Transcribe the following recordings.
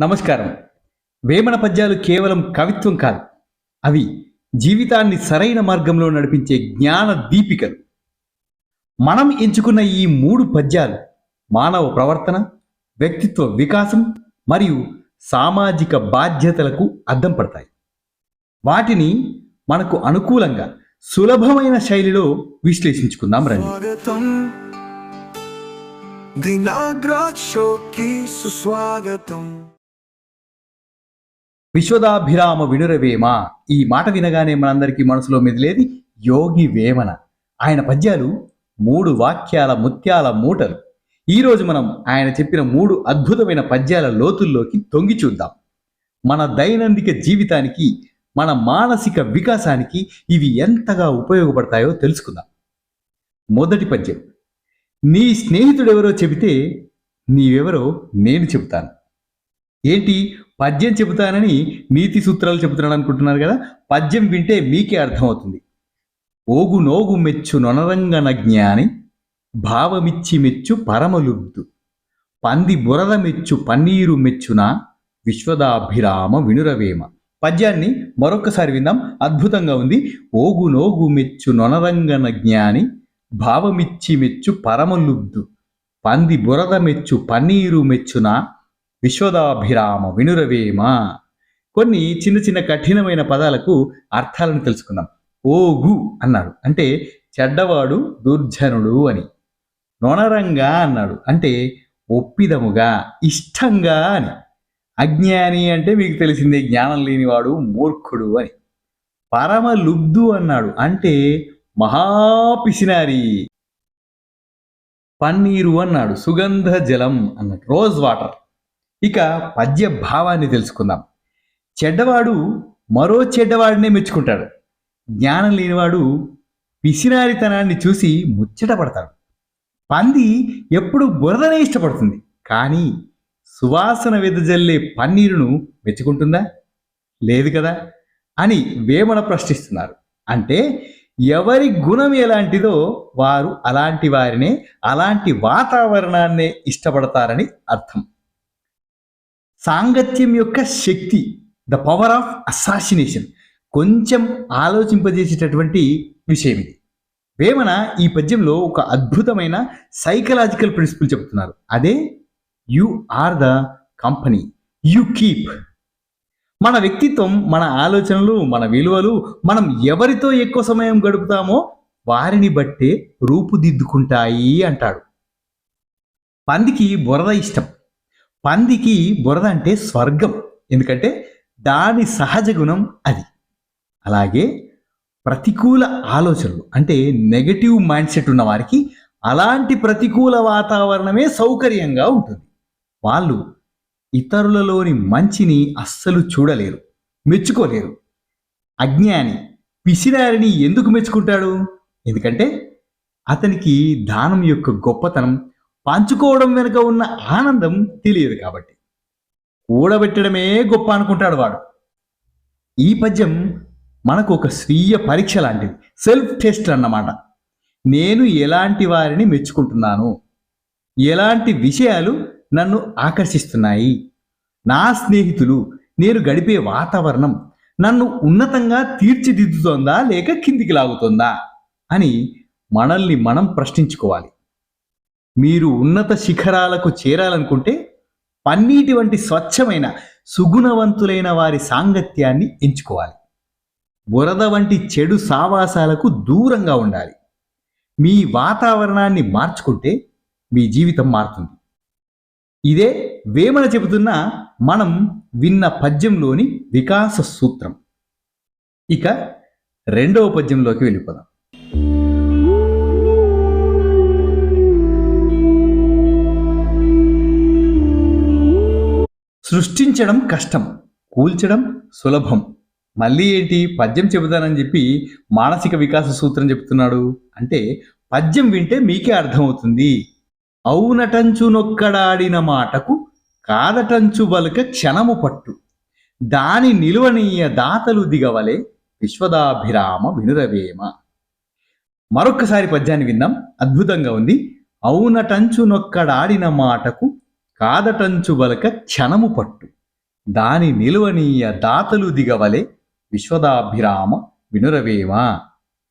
నమస్కారం. వేమన పద్యాలు కేవలం కవిత్వం కాదు అవి జీవితాన్ని సరైన మార్గంలో నడిపించే జ్ఞాన దీపికలు. మనం ఎంచుకున్న ఈ మూడు పద్యాలు మానవ ప్రవర్తన వ్యక్తిత్వ వికాసం మరియు సామాజిక బాధ్యతలకు అద్దం పడతాయి. వాటిని మనకు అనుకూలంగా సులభమైన శైలిలో విశ్లేషించుకుందాం రండి. స్వాగతం. సుస్వాగతం. విశ్వదాభిరామ వినురవేమ? ఈ మాట వినగానే మనందరికీ మనసులో మెదిలేది యోగి వేమన. ఆయన పద్యాలు మూడు వాక్యాల ముత్యాల మూటలు. ఈరోజు మనం ఆయన చెప్పిన మూడు అద్భుతమైన పద్యాల లోతుల్లోకి తొంగి చూద్దాం. మన దైనందిక జీవితానికి మన మానసిక వికాసానికి ఇవి ఎంతగా ఉపయోగపడతాయో తెలుసుకుందాం. మొదటి పద్యం. నీ స్నేహితుడెవరో చెబితే నీవెవరో నేను చెబుతాను. ఏంటి? పద్యం చెబుతానని నీతి సూత్రాలు చెబుతున్నాడు అనుకుంటున్నారు కదా? పద్యం వింటే మీకే అర్థమవుతుంది. ఓగు నోగు మెచ్చు నొనరంగన జ్ఞాని భావమిచ్చి మెచ్చు పరమలుబ్దు పంది బురద మెచ్చు పన్నీరు మెచ్చున విశ్వదాభిరామ వినురవేమ. పద్యాన్ని మరొకసారి విందాం. అద్భుతంగా ఉంది. ఓగు నోగు మెచ్చు నొనరంగన జ్ఞాని భావమిచ్చి మెచ్చు పరమలుబ్దు పంది బురద మెచ్చు పన్నీరు మెచ్చున విశ్వదాభిరామ వినురవేమ. కొన్ని చిన్న చిన్న కఠినమైన పదాలకు అర్థాలను తెలుసుకుందాం. ఓగు అన్నాడు. అంటే చెడ్డవాడు దుర్జనుడు అని. నొనరంగా అన్నాడు. అంటే ఒప్పిదముగా ఇష్టంగా అని. అజ్ఞాని అంటే మీకు తెలిసిందే జ్ఞానం లేనివాడు మూర్ఖుడు అని. పరమలుబ్ధు అన్నాడు. అంటే మహాపిసినారి. పన్నీరు అన్నాడు. సుగంధ జలం అన్నాడు. Rose water. ఇక పద్య భావాన్ని తెలుసుకుందాం. చెడ్డవాడు మరో చెడ్డవాడినే మెచ్చుకుంటాడు. జ్ఞానం లేనివాడు పిసినారితనాన్ని చూసి ముచ్చటపడతాడు పంది ఎప్పుడు బురదనే ఇష్టపడుతుంది. కానీ సువాసన వెదజల్లే పన్నీరును మెచ్చుకుంటుందా? లేదు కదా అని వేమన ప్రశ్నిస్తున్నారు. అంటే ఎవరి గుణం ఎలాంటిదో వారు అలాంటి వారినే అలాంటి వాతావరణాన్నే ఇష్టపడతారని అర్థం. సాంగత్యం యొక్క శక్తి ద పవర్ ఆఫ్ అసాసినేషన్ కొంచెం ఆలోచింపజేసేటటువంటి విషయం ఇది. వేమన ఈ పద్యంలో ఒక అద్భుతమైన సైకలాజికల్ ప్రిన్సిపల్ చెబుతున్నారు. అదే you are the company you keep మన వ్యక్తిత్వం మన ఆలోచనలు మన విలువలు మనం ఎవరితో ఎక్కువ సమయం గడుపుతామో వారిని బట్టే రూపుదిద్దుకుంటాయి అంటాడు. పందికి బురద ఇష్టం. పందికి బురద అంటే స్వర్గం. ఎందుకంటే దాని సహజ గుణం అది. అలాగే ప్రతికూల ఆలోచనలు అంటే నెగటివ్ మైండ్ సెట్ ఉన్న వారికి అలాంటి ప్రతికూల వాతావరణమే సౌకర్యంగా ఉంటుంది. వాళ్ళు ఇతరులలోని మంచిని అస్సలు చూడలేరు మెచ్చుకోలేరు. అజ్ఞాని పిసినారిని ఎందుకు మెచ్చుకుంటాడు? ఎందుకంటే అతనికి దానం యొక్క గొప్పతనం పంచుకోవడం వెనుక ఉన్న ఆనందం తెలియదు కాబట్టి. కూడబెట్టడమే గొప్ప అనుకుంటాడు వాడు. ఈ పద్యం మనకు ఒక స్వీయ పరీక్ష లాంటిది సెల్ఫ్ టెస్ట్ అన్నమాట. నేను ఎలాంటి వారిని మెచ్చుకుంటున్నాను? ఎలాంటి విషయాలు నన్ను ఆకర్షిస్తున్నాయి? నా స్నేహితులు నేను గడిపే వాతావరణం నన్ను ఉన్నతంగా తీర్చిదిద్దుతోందా లేక కిందికి లాగుతోందా అని మనల్ని మనం ప్రశ్నించుకోవాలి. మీరు ఉన్నత శిఖరాలకు చేరాలనుకుంటే పన్నీటి వంటి స్వచ్ఛమైన సుగుణవంతులైన వారి సాంగత్యాన్ని ఎంచుకోవాలి. బురద వంటి చెడు సావాసాలకు దూరంగా ఉండాలి. మీ వాతావరణాన్ని మార్చుకుంటే మీ జీవితం మారుతుంది. ఇదే వేమన చెబుతున్న మనం విన్న పద్యంలోని వికాస సూత్రం. ఇక రెండవ పద్యంలోకి వెళ్ళిపోదాం. సృష్టించడం కష్టం కూల్చడం సులభం. మళ్ళీ ఏంటి? పద్యం చెబుతానని చెప్పి మానసిక వికాస సూత్రం చెప్తున్నాడు. అంటే పద్యం వింటే మీకే అర్థమవుతుంది. అవునటంచునొక్కడాడిన మాటకు కాదటంచు బలుక క్షణము పట్టు. దాని నిలువనీయ దాతలు దిగవలే విశ్వదాభిరామ వినురవేమ. మరొక్కసారి పద్యాన్ని విందాం అద్భుతంగా ఉంది. అవునటంచునొక్కడాడిన మాటకు కాదటంచు బలక క్షణము పట్టు. దాని నిలువనీయ దాతలు దిగవలే విశ్వదాభిరామ వినురవేమ.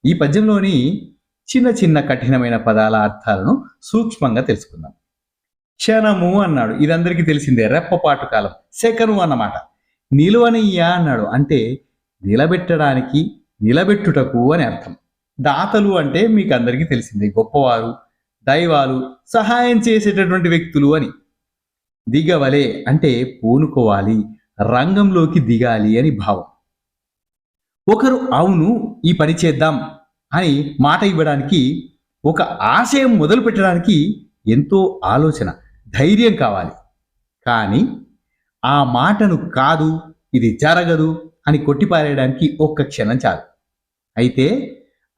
ఈ పద్యంలోని చిన్న చిన్న కఠినమైన పదాల అర్థాలను సూక్ష్మంగా తెలుసుకుందాం. క్షణము అన్నాడు. ఇది అందరికీ తెలిసిందే రెప్పపాటు కాలం. సెకను అన్నమాట. నిలువనీయ అన్నాడు. అంటే నిలబెట్టడానికి నిలబెట్టుటకు అని అర్థం. దాతలు అంటే మీకు అందరికీ తెలిసిందే. గొప్పవారు దైవాలు సహాయం చేసేటటువంటి వ్యక్తులు అని. దిగవలే అంటే పూనుకోవాలి రంగంలోకి దిగాలి అని భావం. ఒకరు అవును ఈ పని చేద్దాం అని మాట ఇవ్వడానికి ఒక ఆశయం మొదలు పెట్టడానికి ఎంతో ఆలోచన ధైర్యం కావాలి. కానీ ఆ మాటను కాదు ఇది జరగదు అని కొట్టిపారేయడానికి ఒక్క క్షణం చాలు. అయితే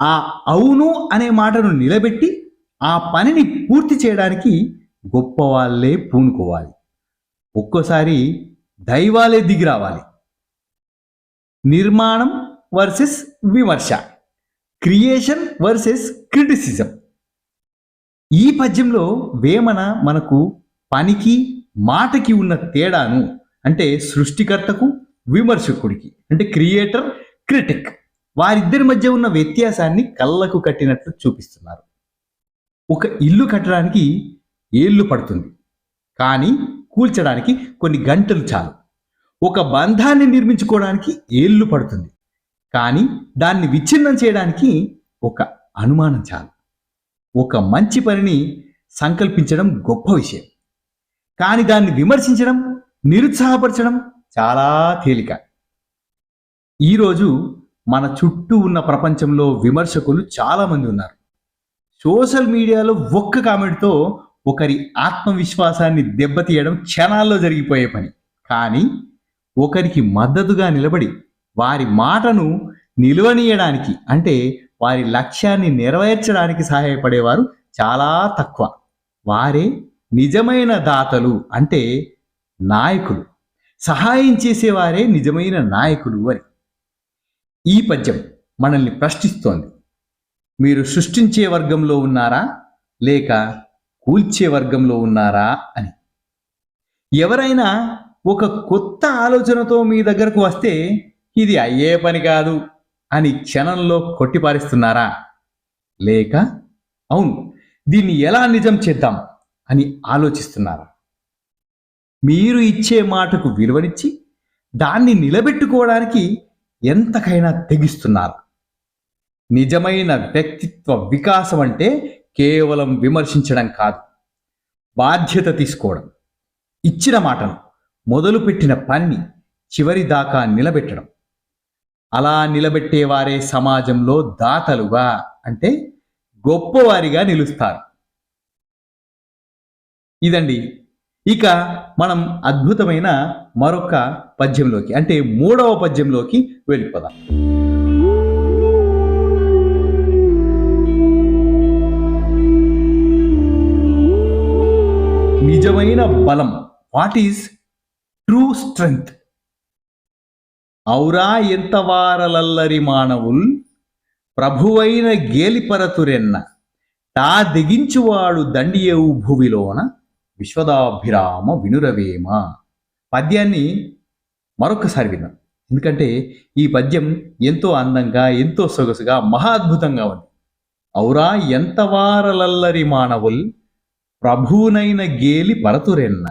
ఆ అవును అనే మాటను నిలబెట్టి ఆ పనిని పూర్తి చేయడానికి గొప్ప వాళ్ళే పూనుకోవాలి. ఒక్కోసారి దైవాలే దిగి రావాలి. నిర్మాణం వర్సెస్ విమర్శ క్రియేషన్ వర్సెస్ క్రిటిసిజం. ఈ పద్యంలో వేమన మనకు పనికి మాటకి ఉన్న తేడాను అంటే సృష్టికర్తకు విమర్శకుడికి అంటే క్రియేటర్ క్రిటిక్ వారిద్దరి మధ్య ఉన్న వ్యత్యాసాన్ని కళ్ళకు కట్టినట్లు చూపిస్తున్నారు. ఒక ఇల్లు కట్టడానికి ఏళ్ళు పడుతుంది. కానీ కూల్చడానికి కొన్ని గంటలు చాలు. ఒక బంధాన్ని నిర్మించుకోవడానికి ఏళ్ళు పడుతుంది. కానీ దాన్ని విచ్ఛిన్నం చేయడానికి ఒక అనుమానం చాలు. ఒక మంచి పనిని సంకల్పించడం గొప్ప విషయం. కానీ దాన్ని విమర్శించడం నిరుత్సాహపరచడం చాలా తేలిక. ఈరోజు మన చుట్టూ ఉన్న ప్రపంచంలో విమర్శకులు చాలామంది ఉన్నారు. సోషల్ మీడియాలో ఒక్క కామెంట్తో ఒకరి ఆత్మవిశ్వాసాన్ని దెబ్బతీయడం క్షణాల్లో జరిగిపోయే పని. కానీ ఒకరికి మద్దతుగా నిలబడి వారి మాటను నిలువనీయడానికి అంటే వారి లక్ష్యాన్ని నెరవేర్చడానికి సహాయపడేవారు చాలా తక్కువ. వారే నిజమైన దాతలు అంటే నాయకులు. సహాయం చేసేవారే నిజమైన నాయకులు అని. ఈ పద్యం మనల్ని ప్రశ్నిస్తోంది. మీరు సృష్టించే వర్గంలో ఉన్నారా? లేక కూల్చే వర్గంలో ఉన్నారా అని. ఎవరైనా ఒక కొత్త ఆలోచనతో మీ దగ్గరకు వస్తే ఇది అయ్యే పని కాదు అని క్షణంలో కొట్టిపారిస్తున్నారా? లేక అవును దీన్ని ఎలా నిజం చేద్దాం అని ఆలోచిస్తున్నారా? మీరు ఇచ్చే మాటకు విలువనిచ్చి దాన్ని నిలబెట్టుకోవడానికి ఎంతకైనా తెగిస్తున్నారు. నిజమైన వ్యక్తిత్వ వికాసం అంటే కేవలం విమర్శించడం కాదు బాధ్యత తీసుకోవడం. ఇచ్చిన మాటను మొదలుపెట్టిన పనిని చివరి దాకా నిలబెట్టడం. అలా నిలబెట్టేవారే సమాజంలో దాతలుగా అంటే గొప్పవారిగా నిలుస్తారు. ఇదండి. ఇక మనం అద్భుతమైన మరొక పద్యంలోకి అంటే మూడవ పద్యంలోకి వెళ్ళిపోదాం. నిజమైన బలం. వాట్ ఈస్ ట్రూ స్ట్రెంగ్త్ ఔరా ఎంతవారలల్లరి మానవుల్ ప్రభువైన గేలిపరతురెన్న తా దిగించువాడు దండియవు భువిలోన విశ్వదాభిరామ వినురవేమ. పద్యాన్ని మరొకసారి విన్నాం. ఎందుకంటే ఈ పద్యం ఎంతో అందంగా ఎంతో సొగసుగా మహా అద్భుతంగా ఉంది. ఔరా ఎంతవారలల్లరి మానవుల్ ప్రభువునైన గేలి పరతురెన్న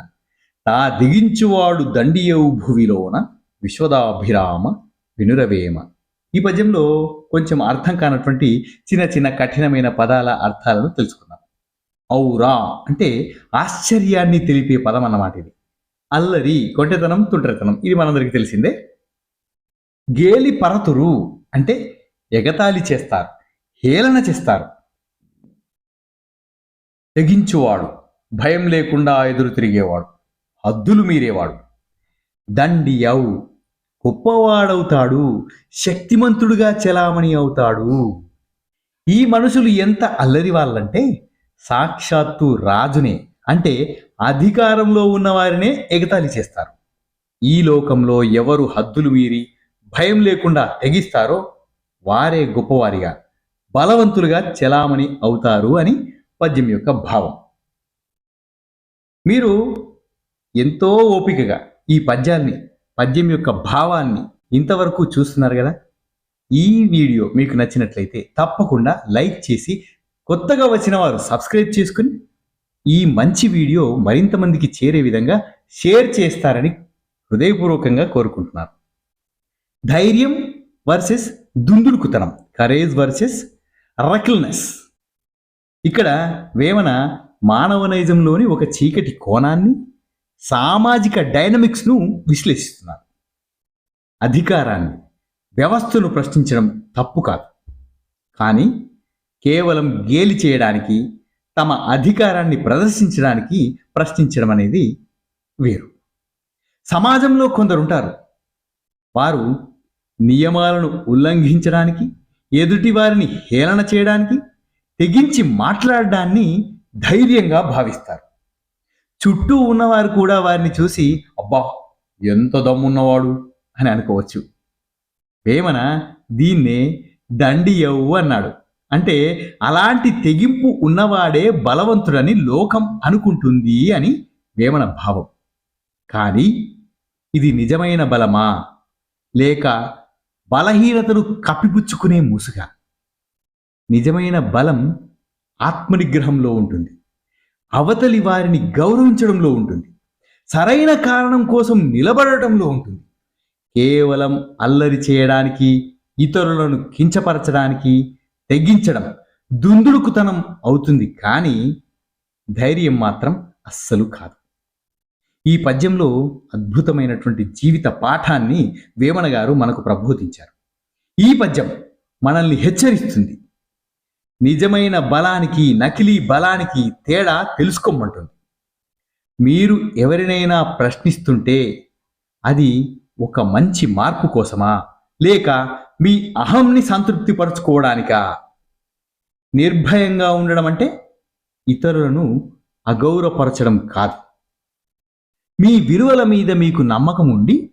తా దిగించువాడు దండియవు భువిలోన విశ్వదాభిరామ వినురవేమ. ఈ పద్యంలో కొంచెం అర్థం కానటువంటి చిన్న చిన్న కఠినమైన పదాల అర్థాలను తెలుసుకుందాం. ఔరా అంటే ఆశ్చర్యాన్ని తెలిపే పదం అన్నమాట ఇది. అల్లరి కొంటెతనం తుంటరితనం ఇది మనందరికీ తెలిసిందే. గేలి పరతురు అంటే ఎగతాళి చేస్తారు హేళన చేస్తారు. తెగించువాడు. భయం లేకుండా ఎదురు తిరిగేవాడు. హద్దులు మీరేవాడు. దండియవు గొప్పవాడవుతాడు. శక్తిమంతుడుగా చెలామణి అవుతాడు. ఈ మనుషులు ఎంత అల్లరి వాళ్ళంటే సాక్షాత్తు రాజునే. అంటే అధికారంలో ఉన్నవారినే ఎగతాళి చేస్తారు. ఈ లోకంలో ఎవరు హద్దులు మీరి భయం లేకుండా తెగిస్తారో వారే గొప్పవారిగా బలవంతులుగా చెలామణి అవుతారు అని పద్యం యొక్క భావం. మీరు ఎంతో ఓపికగా ఈ పద్యాన్ని పద్యం యొక్క భావాన్ని ఇంతవరకు చూస్తున్నారు కదా? ఈ వీడియో మీకు నచ్చినట్లయితే తప్పకుండా లైక్ చేసి కొత్తగా వచ్చిన వారు సబ్స్క్రైబ్ చేసుకుని ఈ మంచి వీడియో మరింత మందికి చేరే విధంగా షేర్ చేస్తారని హృదయపూర్వకంగా కోరుకుంటున్నాను. ధైర్యం వర్సెస్ దుందుడుకుతనం కరేజ్ వర్సెస్ రకిల్నెస్. ఇక్కడ వేమన మానవ నైజంలోని ఒక చీకటి కోణాన్ని సామాజిక డైనమిక్స్ను విశ్లేషిస్తున్నారు. అధికారాన్ని వ్యవస్థను ప్రశ్నించడం తప్పు కాదు. కానీ కేవలం గేలి చేయడానికి తమ అధికారాన్ని ప్రదర్శించడానికి ప్రశ్నించడం అనేది వేరు. సమాజంలో కొందరుంటారు. వారు నియమాలను ఉల్లంఘించడానికి ఎదుటి వారిని హేళన చేయడానికి తెగించి మాట్లాడడాన్ని ధైర్యంగా భావిస్తారు. చుట్టూ ఉన్నవారు కూడా వారిని చూసి అబ్బా ఎంత దమ్మున్నవాడు అని అనుకోవచ్చు. వేమన దీన్నే దండియవు అన్నాడు. అంటే అలాంటి తెగింపు ఉన్నవాడే బలవంతుడని లోకం అనుకుంటుంది అని వేమన భావం. కానీ ఇది నిజమైన బలమా? లేక బలహీనతను కప్పిపుచ్చుకునే ముసుగా? నిజమైన బలం ఆత్మనిగ్రహంలో ఉంటుంది. అవతలి వారిని గౌరవించడంలో ఉంటుంది. సరైన కారణం కోసం నిలబడటంలో ఉంటుంది. కేవలం అల్లరి చేయడానికి ఇతరులను కించపరచడానికి తెగించడం దుందుడుకుతనం అవుతుంది కానీ ధైర్యం మాత్రం అస్సలు కాదు. ఈ పద్యంలో అద్భుతమైనటువంటి జీవిత పాఠాన్ని వేమన గారు మనకు ప్రబోధించారు. ఈ పద్యం మనల్ని హెచ్చరిస్తుంది. నిజమైన బలానికి నకిలీ బలానికి తేడా తెలుసుకోమంటుంది. మీరు ఎవరినైనా ప్రశ్నిస్తుంటే అది ఒక మంచి మార్పు కోసమా? లేక మీ అహంని సంతృప్తిపరచుకోవడానికా? నిర్భయంగా ఉండడం అంటే ఇతరులను అగౌరవపరచడం కాదు. మీ విలువల మీద మీకు నమ్మకం ఉండి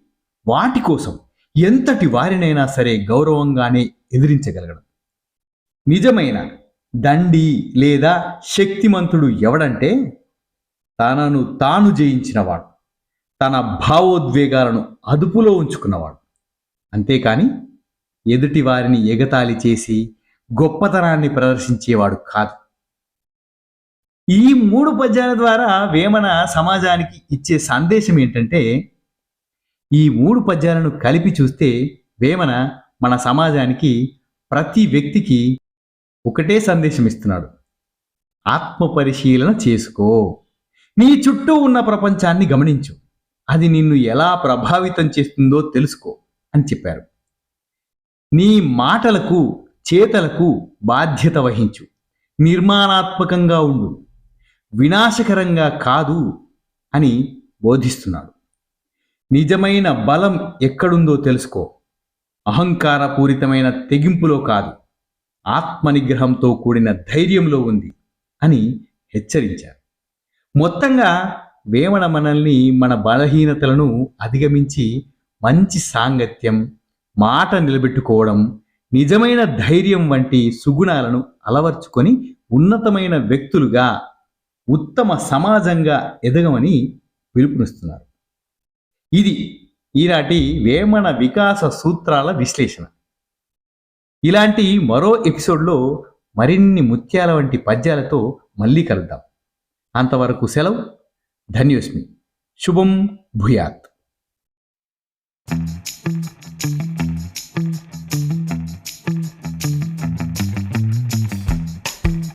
వాటి కోసం ఎంతటి వారినైనా సరే గౌరవంగానే ఎదిరించగలగడం. నిజమైన దండి లేదా శక్తిమంతుడు ఎవడంటే తనను తాను జయించినవాడు. తన భావోద్వేగాలను అదుపులో ఉంచుకున్నవాడు. అంతేకాని ఎదుటి వారిని ఎగతాళి చేసి గొప్పతనాన్ని ప్రదర్శించేవాడు కాదు. ఈ మూడు పద్యాల ద్వారా వేమన సమాజానికి ఇచ్చే సందేశం ఏంటంటే ఈ మూడు పద్యాలను కలిపి చూస్తే వేమన మన సమాజానికి ప్రతి వ్యక్తికి ఒకటే సందేశం ఇస్తున్నాడు ఆత్మ పరిశీలన చేసుకో. నీ చుట్టూ ఉన్న ప్రపంచాన్ని గమనించు. అది నిన్ను ఎలా ప్రభావితం చేస్తుందో తెలుసుకో అని చెప్పారు. నీ మాటలకు చేతలకు బాధ్యత వహించు. నిర్మాణాత్మకంగా ఉండు. వినాశకరంగా కాదు అని బోధిస్తున్నాడు. నిజమైన బలం ఎక్కడుందో తెలుసుకో. అహంకారపూరితమైన తెగింపులో కాదు. ఆత్మనిగ్రహంతో కూడిన ధైర్యంలో ఉంది అని హెచ్చరించారు. మొత్తంగా వేమన మనల్ని మన బలహీనతలను అధిగమించి మంచి సాంగత్యం మాట నిలబెట్టుకోవడం నిజమైన ధైర్యం వంటి సుగుణాలను అలవర్చుకొని ఉన్నతమైన వ్యక్తులుగా ఉత్తమ సమాజంగా ఎదగమని పిలుపునిస్తున్నారు. ఇది ఈనాటి వేమన వికాస సూత్రాల విశ్లేషణ. ఇలాంటి మరో ఎపిసోడ్లో మరిన్ని ముత్యాల వంటి పద్యాలతో మళ్ళీ కలుద్దాం. అంతవరకు సెలవు. ధన్యోస్మి. శుభం భూయాత్. thank you